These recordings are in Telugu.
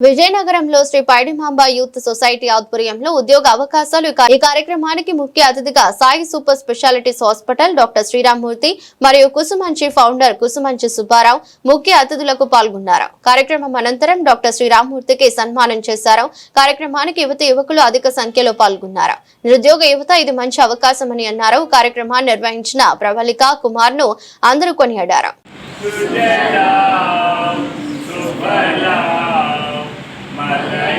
విజయనగరంలో శ్రీ పైడిమాంబ యూత్ సొసైటీ ఆధ్వర్యంలో ఉద్యోగ అవకాశాలు ఈ కార్యక్రమానికి ముఖ్య అతిథిగా Sai super specialities hospital doctor Sriramamurthy మరియు కుసుమంచి ఫౌండర్ కుసుమంచి సుబ్బారావు ముఖ్య అతిథులకు పాల్గొన్నారు. కార్యక్రమం అనంతరం డాక్టర్ శ్రీరామ్మూర్తికి సన్మానం చేశారు. కార్యక్రమానికి యువత యువకులు అధిక సంఖ్యలో పాల్గొన్నారు. నిరుద్యోగ యువత ఇది మంచి అవకాశమని అన్నారు. కార్యక్రమాన్ని నిర్వహించిన ప్రవళిక కుమార్ను అందరూ కొనియాడారు.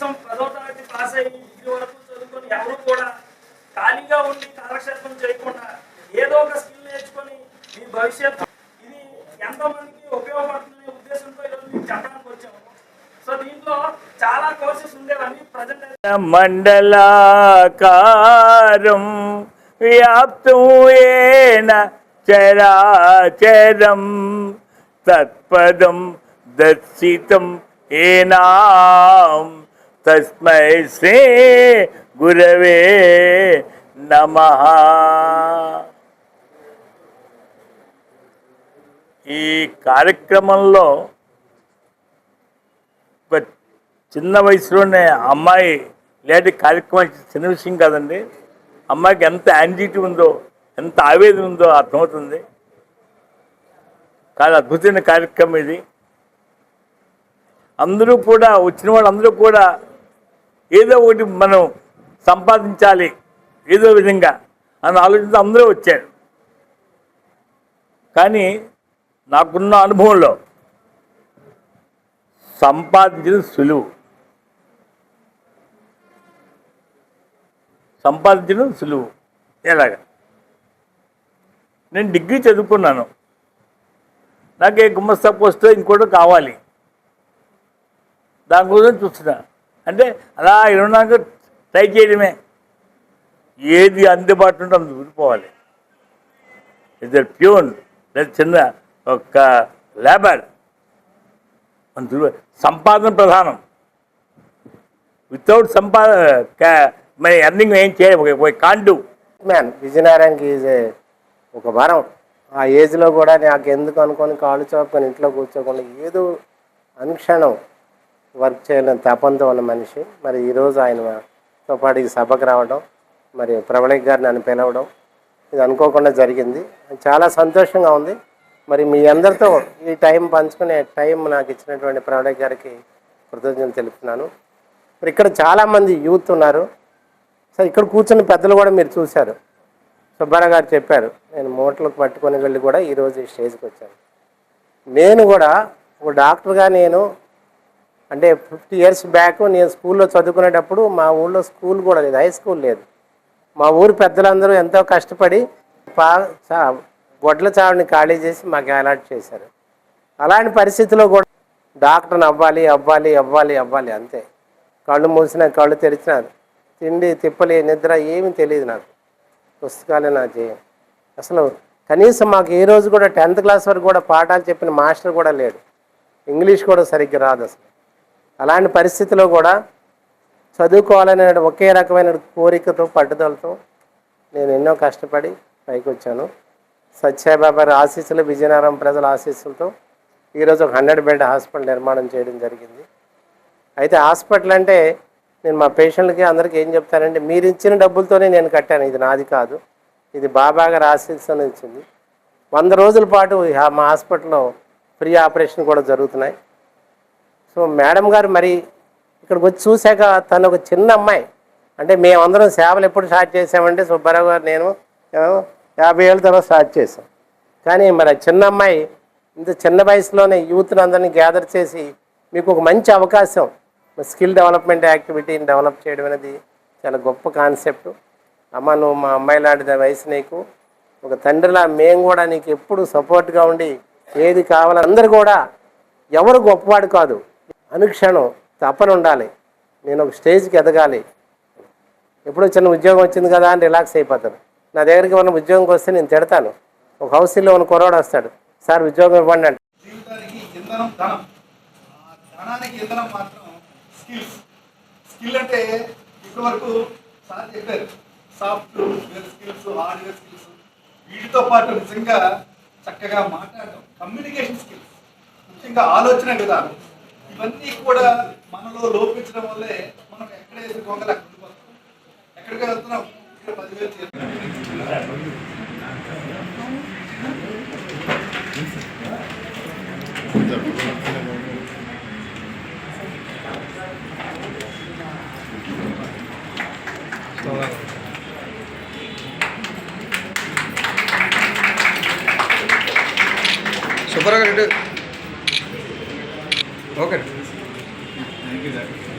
కనీసం పదో తరగతి పాస్ అయ్యి డిగ్రీ వరకు చదువుకొని ఎవరు కూడా ఖాళీగా ఉండి కాలక్షేపం చేయకుండా ఏదో ఒక స్కిల్ నేర్చుకొని మీ భవిష్యత్తు ఇది ఎంతమందికి ఉపయోగపడుతుందనే ఉద్దేశంతో ఈరోజు మీకు చెప్పడానికి వచ్చాము. సో దీంట్లో చాలా కోర్సెస్ ఉండేవన్నీ ప్రజెంట్ మండలాకారం వ్యాప్తం ఏన చరాచరం. తత్పదం దర్శితం ఏనాం. తస్మై శ్రీ గురవే నమ. ఈ కార్యక్రమంలో ఒక చిన్న వయసులోనే అమ్మాయి లేటి కార్యక్రమం చిన్న విషయం కాదండి. అమ్మాయికి ఎంత యాంగ్జైటీ ఉందో ఎంత ఆవేదన ఉందో అర్థమవుతుంది. చాలా అద్భుతమైన కార్యక్రమం ఇది. అందరూ కూడా వచ్చిన వాళ్ళందరూ కూడా ఏదో ఒకటి మనం సంపాదించాలి. ఏదో విధంగా అని ఆలోచనతో అందరూ వచ్చారు. కానీ నాకున్న అనుభవంలో సంపాదించడం సులువు. సంపాదించడం సులువు. ఎలాగ? నేను డిగ్రీ చదువుకున్నాను. నాకు ఏ గుమ్మస్తా పోస్ట్ ఇంకోటి కావాలి. దాని కోసం చూస్తున్నా. అంటే అలా ఇరవై ట్రై చేయడమే. ఏది అందుబాటులో ఉంటే అందుకు ఊరిపోవాలి. ఇద్దరు ప్యూన్ లేదా చిన్న ఒక లేబర్ సంపాదన ప్రధానం. వితౌట్ సంపా మరి ఎర్నింగ్ ఏం చేయ కాండు మ్యాన్ విజయనారాయణకి ఈజ్ ఒక వరం. ఆ ఏజ్లో కూడా నాకు ఎందుకు అనుకొని కాళ్ళు చాపుకొని ఇంట్లో కూర్చోకుండా ఏదో అనుక్షణం వర్క్ చేయాలని తపంతో ఉన్న మనిషి. మరి ఈరోజు ఆయనతో పాటు ఈ సభకు రావడం మరి ప్రబళిక్ గారిని నన్ను పిలవడం ఇది అనుకోకుండా జరిగింది. చాలా సంతోషంగా ఉంది. మరి మీ అందరితో ఈ టైం పంచుకునే టైం నాకు ఇచ్చినటువంటి ప్రబళిక్ గారికి కృతజ్ఞతలు తెలుపుతున్నాను. మరి ఇక్కడ చాలామంది యూత్ ఉన్నారు. సార్ ఇక్కడ కూర్చున్న పెద్దలు కూడా మీరు చూశారు. సుబ్బారావు గారు చెప్పారు నేను మూటలకు పట్టుకొని వెళ్ళి కూడా ఈరోజు ఈ స్టేజ్కి వచ్చాను. నేను కూడా ఒక డాక్టర్గా నేను అంటే ఫిఫ్టీ ఇయర్స్ బ్యాక్ నేను స్కూల్లో చదువుకునేటప్పుడు మా ఊళ్ళో స్కూల్ కూడా లేదు హై స్కూల్ లేదు. మా ఊరు పెద్దలందరూ ఎంతో కష్టపడి పా చా గొడ్ల చావుని ఖాళీ చేసి మాకు అలాట్ చేశారు. అలాంటి పరిస్థితిలో కూడా డాక్టర్ని అవ్వాలి అవ్వాలి అవ్వాలి అవ్వాలి అంతే. కళ్ళు మూసిన కళ్ళు తెరిచిన తిండి తిప్పలి నిద్ర ఏమీ తెలియదు నాకు. పుస్తకాలే నా చేయం అసలు కనీసం మాకు ఏ రోజు కూడా టెన్త్ క్లాస్ వరకు కూడా పాఠాలు చెప్పిన మాస్టర్ కూడా లేడు. ఇంగ్లీష్ కూడా సరిగ్గా రాదు అసలు. అలాంటి పరిస్థితిలో కూడా చదువుకోవాలనే ఒకే రకమైన కోరికతో పట్టుదలతో నేను ఎన్నో కష్టపడి పైకి వచ్చాను సత్యబాబా ఆశీస్సులు విజయనగరం ప్రజల ఆశీస్సులతో ఈరోజు ఒక హండ్రెడ్ బెడ్ హాస్పిటల్ నిర్మాణం చేయడం జరిగింది. అయితే హాస్పిటల్ అంటే నేను మా పేషెంట్లకి అందరికీ ఏం చెప్తానంటే మీరు ఇచ్చిన డబ్బులతోనే నేను కట్టాను. ఇది నాది కాదు. ఇది బాబా గారు ఆశీస్సుని ఇచ్చింది. వంద రోజుల పాటు మా హాస్పిటల్లో ఫ్రీ ఆపరేషన్ కూడా జరుగుతున్నాయి. సో మేడం గారు మరి ఇక్కడికి వచ్చి చూశాక తను ఒక చిన్న అమ్మాయి. అంటే మేమందరం సేవలు ఎప్పుడు స్టార్ట్ చేసామంటే సుబ్బారావు గారు నేను యాభై ఏళ్ళ తర్వాత స్టార్ట్ చేసాం కానీ మరి చిన్న అమ్మాయి ఇంత చిన్న వయసులోనే యూత్ని అందరినీ గ్యాదర్ చేసి మీకు ఒక మంచి అవకాశం. స్కిల్ డెవలప్మెంట్ యాక్టివిటీని డెవలప్ చేయడం అనేది చాలా గొప్ప కాన్సెప్ట్. అమ్మ నువ్వు మా అమ్మాయి లాంటి వయసు నీకు. ఒక తండ్రిలా మేము కూడా నీకు ఎప్పుడు సపోర్ట్గా ఉండి ఏది కావాలో అందరు కూడా ఎవరు గొప్పవాడు కాదు. అనుక్షణం తపన ఉండాలి. నేను ఒక స్టేజ్కి ఎదగాలి. ఎప్పుడో చిన్న ఉద్యోగం వచ్చింది కదా అని రిలాక్స్ అయిపోతాను. నా దగ్గరికి మనం ఉద్యోగంకి వస్తే నేను తిడతాను. ఒక హౌస్లో ఉన్న కురవాడు వస్తాడు. సార్ ఉద్యోగం ఇవ్వండి అంటే. స్కిల్ అంటే ఇప్పటివరకు సార్ చెప్పారు. Software skills hardware skills. వీటితో పాటు నిజంగా చక్కగా మాట్లాడటం. Communication skills. ముఖ్యంగా ఆలోచన విధానం. ఇవన్నీ కూడా మనలో లోపించడం వల్లే మనం ఎక్కడ వేసి కొంగలు అక్కడ ఎక్కడికి వెళ్తున్నాం? ఇక్కడ పదివేలు ఓకే థ్యాంక్ యూ ఓకే